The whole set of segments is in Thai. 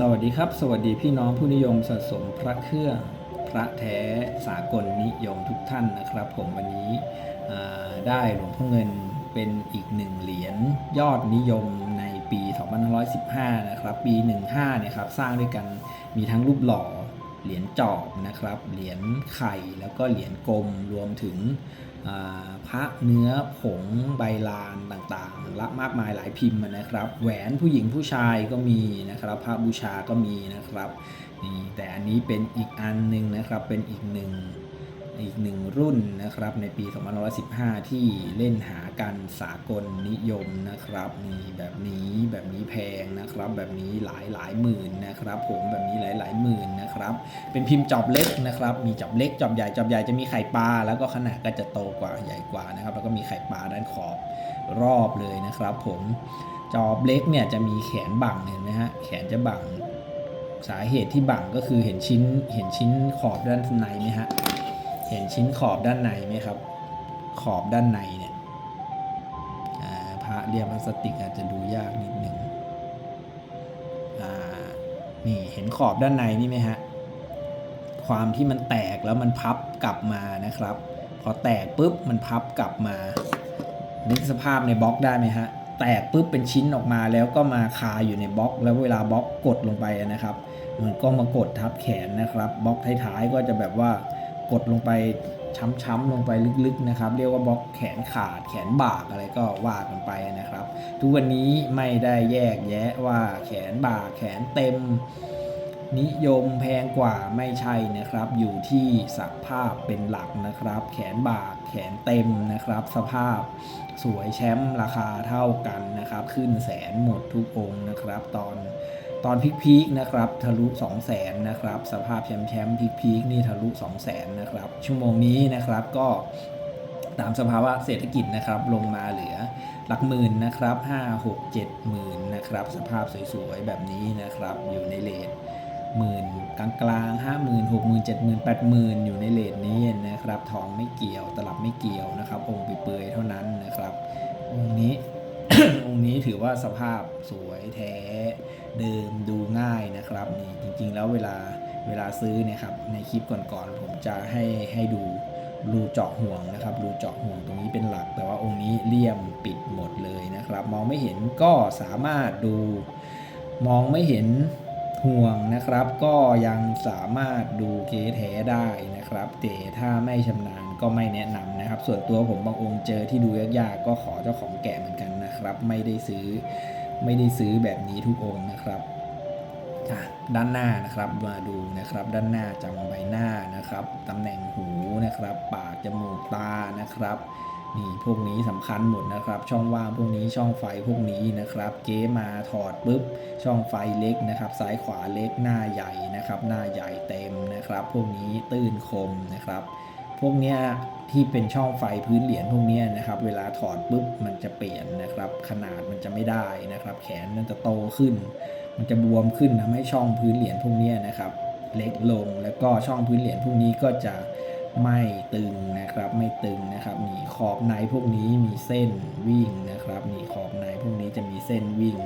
สวัสดีครับ สวัสดีพี่น้องผู้นิยมสะสมพระเครื่องพระแท้สากลนิยมทุกท่านนะครับ ผมวันนี้ได้หลวงพ่อเงินเป็นอีกหนึ่งเหรียญยอดนิยมในปี 2515 นะครับ ปี 15เนี่ยครับ สร้างด้วยกันมีทั้งรูปหล่อ เหรียญจอบนะครับ เหรียญไข่แล้วก็เหรียญกลมรวมถึงพระเนื้อผงใบลานต่างๆละมากมายหลายพิมพ์นะครับ แหวนผู้หญิงผู้ชายก็มีนะครับพระบูชาก็มีนะครับนี่แต่อันนี้เป็นอีกอันหนึ่งนะครับเป็นอีกหนึ่ง อีกหนึ่งรุ่นนะครับในปี 2515 ที่เล่นหากันสากลนิยมนะครับนี่แบบนี้แบบนี้แพงนะครับ แบบนี้หลายหลายหมื่นนะครับ ผมแบบนี้หลายหลายหมื่นนะครับ เป็นพิมพ์จอบเล็กนะครับ มีจอบเล็กจอบใหญ่จอบใหญ่จะมีไข่ปลาแล้วก็ขนาดก็จะโตกว่าใหญ่กว่านะครับ แล้วก็มีไข่ปลาด้านขอบรอบเลยนะครับ ผมจอบเล็กเนี่ยจะมีแขนบังเห็นไหมฮะแขนจะบังสาเหตุที่บังก็คือเห็นชิ้นเห็นชิ้นขอบด้านในไหมฮะ เห็นชิ้นขอบด้านในไหมครับ ขอบด้านในเนี่ยพระเรียบพลาสติกอาจจะดูยากนิดหนึ่งนี่เห็นขอบด้านในนี่ไหมฮะ ความที่มันแตกแล้วมันพับกลับมานะครับ พอแตกปุ๊บมันพับกลับมา นึกสภาพในบล็อกได้ไหมฮะ แตกปุ๊บเป็นชิ้นออกมาแล้วก็มาคาอยู่ในบล็อก แล้วเวลาบล็อกกดลงไปนะครับ มันก็มากดทับแขนนะครับ บล็อกท้ายๆก็จะแบบว่า กดลงไปช้ำๆลงไปลึกๆนะครับ เรียกว่าบล็อกแขนขาดแขนบากอะไรก็ว่ากันไปนะครับ ทุกวันนี้ไม่ได้แยกแยะว่าแขนบากแขนเต็ม นิยมแพงกว่าไม่ใช่นะครับ อยู่ที่สภาพเป็นหลักนะครับ แขนบากแขนเต็มนะครับ สภาพสวยแชมป์ราคาเท่ากันนะครับ ขึ้นแสนหมดทุกองนะครับ ตอน ตอนพีคๆนะครับทะลุ 2 0 0แสนนะครับสภาพแชมป์แชมป์พีคๆนี่ทะลุ 2 0 0แสนนะครับชั่วโมงนี้นะครับก็ตามสภาวะเศรษฐกิจนะครับลงมาเหลือหลักหมื่นนะครับ5 6 7หมื่นนะครับสภาพสวยๆแบบนี้นะครับอยู่ในเลทหมื่นกลางกลางห้าหมื่นหกหมื่นเจ็ดหมื่นแปดหมื่นอยู่ในเลทนี้นะครับทองไม่เกี่ยวตลับไม่เกี่ยวนะครับ องค์เปื่อยๆเท่านั้นนะครับ องค์นี้องค์นี้ถือว่าสภาพสวยแท้ เดิมดูง่ายนะครับนี่จริงๆ แล้วเวลาเวลาซื้อเนี่ยครับในคลิปก่อนๆผมจะให้ให้ดูรูเจาะห่วงนะครับรูเจาะห่วงตรงนี้เป็นหลัก แต่ว่าองค์นี้เลี่ยมปิดหมดเลยนะครับ มองไม่เห็นก็สามารถดู มองไม่เห็นห่วงนะครับ ก็ยังสามารถดูเกแท้ได้นะครับแต่ถ้าไม่ชำนาญก็ไม่แนะนำนะครับ ส่วนตัวผมบางองค์เจอที่ดูยากๆก็ขอเจ้าของแกะเหมือนกันนะครับ ไม่ได้ซื้อ ไม่ได้ซื้อแบบนี้ทุกองค์นะครับด้านหน้านะครับมาดูนะครับ ด้านหน้าจังใบหน้านะครับตำแหน่งหูนะครับ ปากจมูกตานะครับนี่พวกนี้สำคัญหมดนะครับ ช่องว่างพวกนี้ช่องไฟพวกนี้นะครับ เก๊มาถอดปุ๊บช่องไฟเล็กนะครับ ซ้ายขวาเล็กหน้าใหญ่นะครับ หน้าใหญ่เต็มนะครับ พวกนี้ตื้นคมนะครับ พวกเนี้ยที่เป็นช่องไฟพื้นเหรียญพวกนี้นะครับเวลาถอดปุ๊บมันจะเปลี่ยนนะครับ ขนาดมันจะไม่ได้นะครับ แขนมันจะโตขึ้น มันจะบวมขึ้นทำให้ช่องพื้นเหรียญพวกนี้นะครับ เล็กลงแล้วก็ช่องพื้นเหรียญพวกนี้ก็จะไม่ตึงนะครับ ไม่ตึงนะครับนี่ขอบในพวกนี้มีเส้นวิ่งนะครับนี่ขอบในพวกนี้จะมีเส้นวิ่ง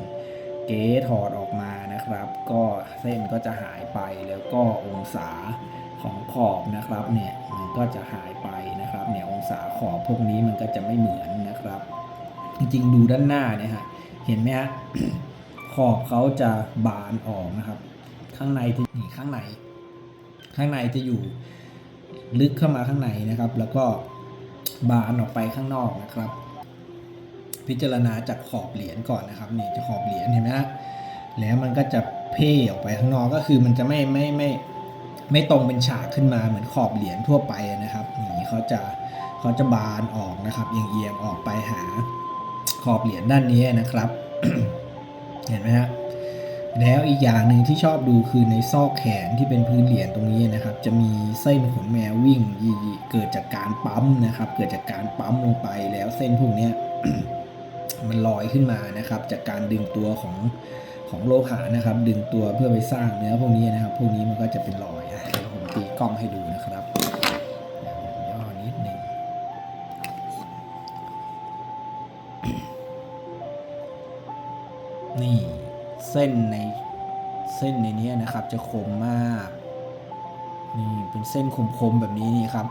เก๊ถอดออกมานะครับ ก็เส้นก็จะหายไปแล้วก็องศาของขอบนะครับเนี่ย ก็จะหายไปนะครับเนี่ยองศาขอบพวกนี้มันก็จะไม่เหมือนนะครับ จริงๆดูด้านหน้าเนี่ยฮะเห็นไหมฮะขอบเขาจะบานออกนะครับ ข้างในที่นี่ข้างใน ข้างในจะอยู่ลึกเข้ามาข้างในนะครับ แล้วก็บานออกไปข้างนอกนะครับ พิจารณาจากขอบเหรียญก่อนนะครับนี่จะขอบเหรียญเห็นไหมฮะแล้วมันก็จะเพ่ออกไปข้างนอกก็คือมันจะไม่ไม่ไม่ไไม่ตรงเป็นฉากขึ้นมาเหมือนขอบเหรียญทั่วไปนะครับนี่เขาจะเขาจะบานออกนะครับเอียงๆออกไปหาขอบเหรียญด้านนี้นะครับ เห็นไหมฮะแล้วอีกอย่างหนึ่งที่ชอบดูคือในซอกแขนที่เป็นพื้นเหรียญตรงนี้นะครับ จะมีเส้นขนแมววิ่งยีเกิดจากการปั๊มนะครับ เกิดจากการปั๊มลงไปแล้วเส้นพวกนี้มันลอยขึ้นมานะครับ จากการดึงตัวของ ของโลหะนะครับ ดึงตัวเพื่อไปสร้างเนื้อพวกนี้นะครับ พวกนี้มันก็จะเป็นรอยเดี๋ยวผมตีกล้องให้ดูนะครับย่อนิดหนึ่งนี่เส้นในเส้นในนี้นะครับ จะคมมาก นี่เป็นเส้นคมๆแบบนี้นี่ครับ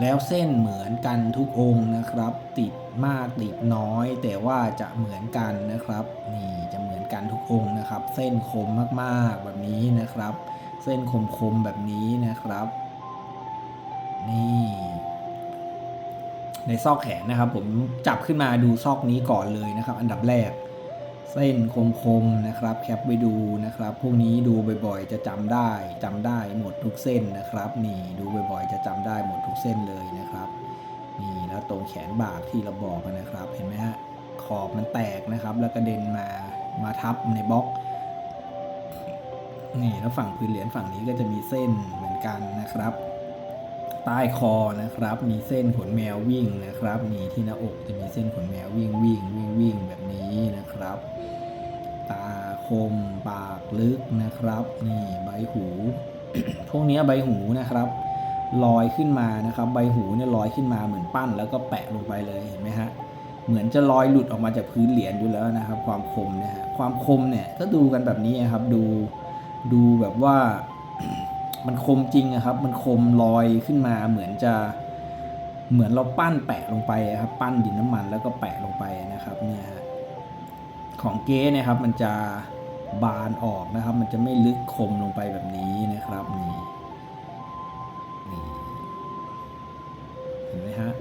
แล้วเส้นเหมือนกันทุกองค์นะครับ ติด มากติดน้อย แต่ว่าจะเหมือนกันนะครับ นี่จะเหมือนกันทุกองค์นะครับ เส้นคมมากๆแบบนี้นะครับ เส้นคมๆแบบนี้นะครับ นี่ ในซอกแขนนะครับ ผมจับขึ้นมาดูซอกนี้ก่อนเลยนะครับ อันดับแรก เส้นคมๆนะครับ แคปไปดูนะครับ พวกนี้ดูบ่อยๆ จะจำได้จำได้หมดทุกเส้นนะครับ นี่ดูบ่อยๆ จะจำได้หมดทุกเส้นเลยนะครับ นี่แล้วตรงแขนบ่าที่เราบอกกันนะครับเห็นไหมฮะขอบมันแตกนะครับ แล้วกระเด็นมามาทับในบล็อกนี่แล้วฝั่งพื้นเหรียญฝั่งนี้ก็จะมีเส้นเหมือนกันนะครับ ใต้คอนะครับ มีเส้นขนแมววิ่งนะครับนี่ที่หน้าอกจะมีเส้นขนแมววิ่งวิ่งวิ่งวิ่งแบบนี้นะครับ ตาคมปากลึกนะครับ นี่ใบหู พวกนี้ใบหูนะครับ ลอยขึ้นมานะครับ ใบหูเนี่ยลอยขึ้นมาเหมือนปั้น แล้วก็แปะลงไปเลยเห็นไหมฮะเหมือนจะลอยหลุดออกมาจากพื้นเหรียญอยู่แล้วนะครับ ความคมเนี่ยฮะความคมเนี่ยก็ดูกันแบบนี้ครับดูดูแบบว่ามันคมจริงอะครับ มันคมลอยขึ้นมาเหมือนจะเหมือนเราปั้นแปะลงไปอะครับ ปั้นดินน้ำมันแล้วก็แปะลงไปนะครับเนี่ยของเก๊เนะครับมันจะบานออกนะครับ มันจะไม่ลึกคมลงไปแบบนี้นะครับนี่ นไหมฮะ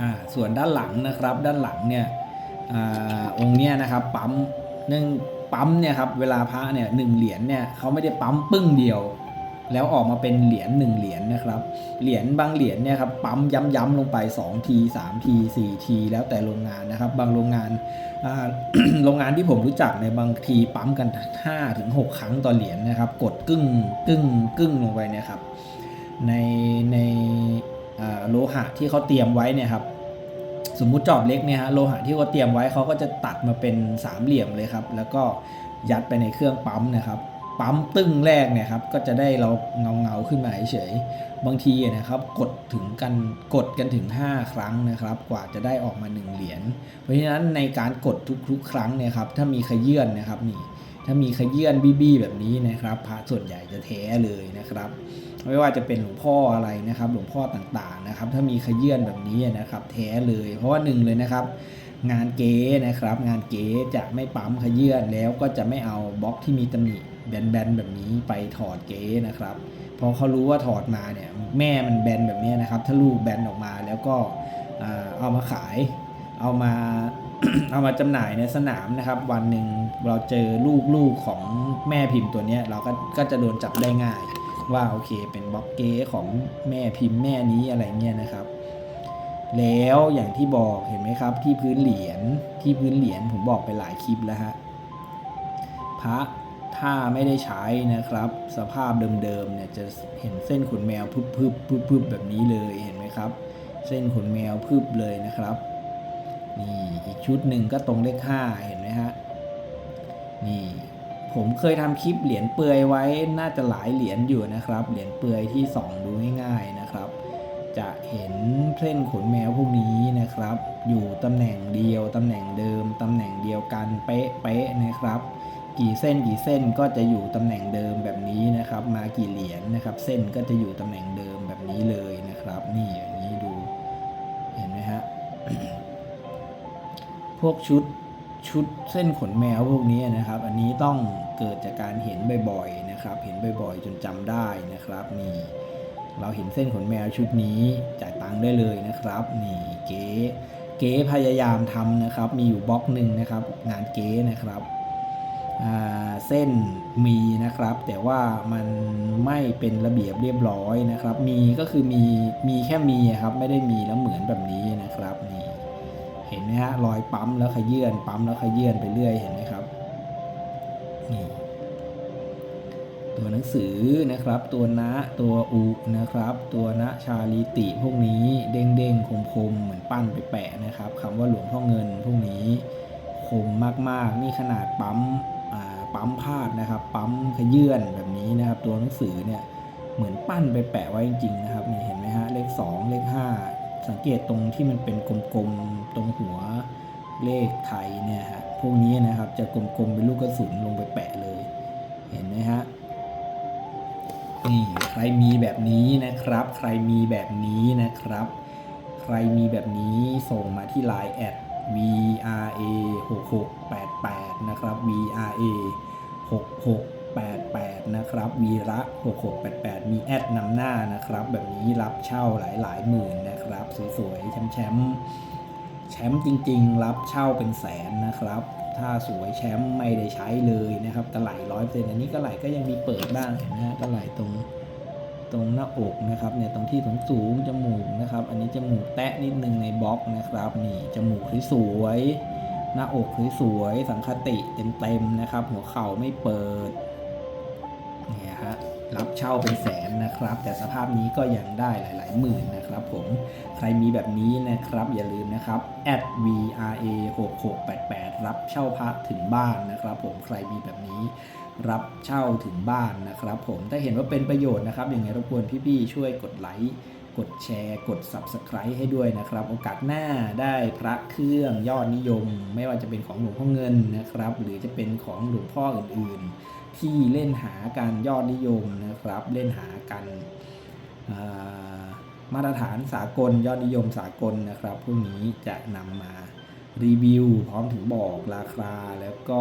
อ่าส่วนด้านหลังนะครับ ด้านหลังเนี่ยอ่าองค์เนี้ยนะครับปั๊มเนื่องปั๊มเนี่ยครับเวลาพระเนี่ยหนึ่งเหรียญเนี่ยเขาไม่ได้ปั๊มปึ้งเดียว แล้วออกมาเป็นเหรียญหนึ่งเหรียญนะครับเหรียญบางเหรียญเนี่ยครับปั๊มย้ำๆลงไป2ที3ที4ทีแล้วแต่โรงงานนะครับ บางโรงงานโรงงานที่ผมรู้จักในบางทีปั๊มกัน5ถึง6ครั้งต่อเหรียญนะครับ กดกึ่งกึ่งกึ่งลงไปเนี่ยครับในใน โลหะที่เขาเตรียมไว้เนี่ยครับสมมุติจอบเล็กเนี่ยฮะโลหะที่เขาเตรียมไว้เขาก็จะตัดมาเป็นสามเหลี่ยมเลยครับ แล้วก็ยัดไปในเครื่องปั๊มนะครับ ปั๊มตึ้งแรกเนี่ยครับก็จะได้เราเงาเงาขึ้นมาเฉยบางทีนะครับกดถึงกันกดกันถึง 5 ครั้งนะครับ กว่าจะได้ออกมา 1 เหรียญเพราะฉะนั้นในการกดทุกๆ ครั้งเนี่ยครับถ้ามีขยื่นนะครับนี่ ถ้ามีขยื่นบี้ๆแบบนี้นะครับพระส่วนใหญ่จะแท้เลยนะครับ ไม่ว่าจะเป็นหลวงพ่ออะไรนะครับ หลวงพ่อต่างๆนะครับ ถ้ามีขยื่นแบบนี้นะครับ แท้เลย เพราะว่าหนึ่งเลยนะครับ งานเก๋นะครับ งานเก๋จะไม่ปั๊มขยื่นแล้วก็จะไม่เอาบล็อกที่มีตำหนิแบนๆแบบนี้ไปถอดเก๋นะครับเพราะเขารู้ว่าถอดมาเนี่ยแม่มันแบนแบบนี้นะครับ ถ้าลูกแบนออกมาแล้วก็เอามาขาย เอามา เอามาจำหน่ายในสนามนะครับ วันหนึ่งเราเจอลูกลูกของแม่พิมพ์ตัวเนี้ย เราก็ก็จะโดนจับได้ง่าย ว่าโอเคเป็นบล็อกเก้ของแม่พิมพ์แม่นี้อะไรเงี้ยนะครับ แล้วอย่างที่บอกเห็นไหมครับ ที่พื้นเหรียญที่พื้นเหรียญผมบอกไปหลายคลิปแล้วฮะพระถ้าไม่ได้ใช้นะครับ สภาพเดิมๆเนี่ยจะเห็นเส้นขนแมวพึบพึบพึบพึบแบบนี้เลยเห็นไหมครับ เส้นขนแมวพึบเลยนะครับ นี่อีกชุดหนึ่งก็ตรงเลขห้าเห็นไหมฮะนี่ผมเคยทำคลิปเหรียญเปลือยไว้น่าจะหลายเหรียญอยู่นะครับ เหรียญเปลือยที่ส่องดูง่ายๆนะครับ จะเห็นเส้นขนแมวพวกนี้นะครับ อยู่ตำแหน่งเดียวตำแหน่งเดิมตำแหน่งเดียวกันเป๊ะๆนะครับ กี่เส้นกี่เส้นก็จะอยู่ตำแหน่งเดิมแบบนี้นะครับ มากี่เหรียญนะครับ เส้นก็จะอยู่ตำแหน่งเดิมแบบนี้เลยนะครับ นี่ พวกชุดชุดเส้นขนแมวพวกนี้นะครับ อันนี้ต้องเกิดจากการเห็นบ่อยๆนะครับ เห็นบ่อยๆ จนจำได้นะครับนี่เราเห็นเส้นขนแมวชุดนี้จ่ายตังค์ได้เลยนะครับนี่เก๋เก๋พยายามทำนะครับ มีอยู่บล็อกหนึ่งนะครับ งานเก๋นะครับเส้นมีนะครับ แต่ว่ามันไม่เป็นระเบียบเรียบร้อยนะครับ มีก็คือมีมีแค่มีครับ ไม่ได้มีแล้วเหมือนแบบนี้นะครับนี่ เห็นไหมฮะรอยปั๊มแล้วขยื่นปั๊มแล้วขยื่นไปเรื่อยเห็นไหมครับนี่ตัวหนังสือนะครับ ตัวนะตัวอุนะครับ ตัวนะชาลีติพวกนี้เด้งเด้งคมคมๆเหมือนปั้นไปแปะนะครับคำว่าหลวงพ่อเงินพวกนี้คมมากๆ นี่ขนาดปั๊มปั๊มพาดนะครับ ปั๊มขยื่นแบบนี้นะครับ ตัวหนังสือเนี่ยเหมือนปั้นไปแปะไว้จริงๆนะครับนี่เห็นไหมฮะเลขสองเลขห้า สังเกตตรงที่มันเป็นกลมๆตรงหัวเลขไทยเนี่ยฮะพวกนี้นะครับจะกลมๆเป็นลูกกระสุนลงไปแปะเลย เห็นไหมฮะนี่ใครมีแบบนี้นะครับ ใครมีแบบนี้นะครับ ใครมีแบบนี้ส่งมาที่ Line แอด VRA 6688นะครับ VRA 6688นะครับวีระ6688 มีแอดนำหน้านะครับ แบบนี้รับเช่าหลายๆหมื่นนะ สวยๆแชมป์แชมป์จริง ๆ รับเช่าเป็นแสนนะครับ ถ้าสวยแชมป์ไม่ได้ใช้เลยนะครับกระไหลร้อยเปอร์เซ็นต์อันนี้กระไหลก็ยังมีเปิดบ้างเห็นไหมฮะกระไหลตรงตรงหน้าอกนะครับเนี่ยตรงที่สูงสูงจมูกนะครับ อันนี้จมูกแตะนิดนึงในบล็อกนะครับ นี่จมูกสวยหน้าอกสวยสังคติเต็มๆนะครับ หัวเข่าไม่เปิด เนี่ยฮะรับเช่าเป็นแสนนะครับ แต่สภาพนี้ก็ยังได้หลาย ๆ หมื่นนะครับผมใครมีแบบนี้นะครับอย่าลืมนะครับ @vra 6688รับเช่าพระถึงบ้านนะครับ ผมใครมีแบบนี้รับเช่าถึงบ้านนะครับ ผมถ้าเห็นว่าเป็นประโยชน์นะครับอย่างไรรบกวนพี่ๆช่วยกดไลค์กดแชร์ กด Subscribe ให้ด้วยนะครับ โอกาสหน้าได้พระเครื่องยอดนิยม ไม่ว่าจะเป็นของหลวงพ่อเงินนะครับ หรือจะเป็นของหลวงพ่ออื่นๆ ที่เล่นหาการยอดนิยมนะครับ เล่นหากันมาตรฐานสากลยอดนิยมสากลนะครับพวกนี้จะนำมารีวิว พร้อมถึงบอกราคาแล้วก็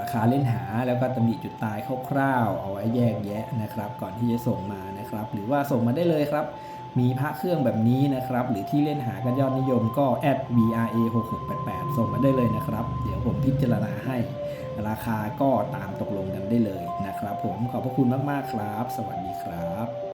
ราคาเล่นหาแล้วก็ตำหนิจุดตายคร่าวๆเอาไว้แยกแยะนะครับ ก่อนที่จะส่งมานะครับ หรือว่าส่งมาได้เลยครับ มีพระเครื่องแบบนี้นะครับ หรือที่เล่นหากันยอดนิยมก็ @vra 6688ส่งมาได้เลยนะครับ เดี๋ยวผมพิจารณาให้ ราคาก็ตามตกลงกันได้เลยนะครับ ผมขอบพระคุณมากๆครับ สวัสดีครับ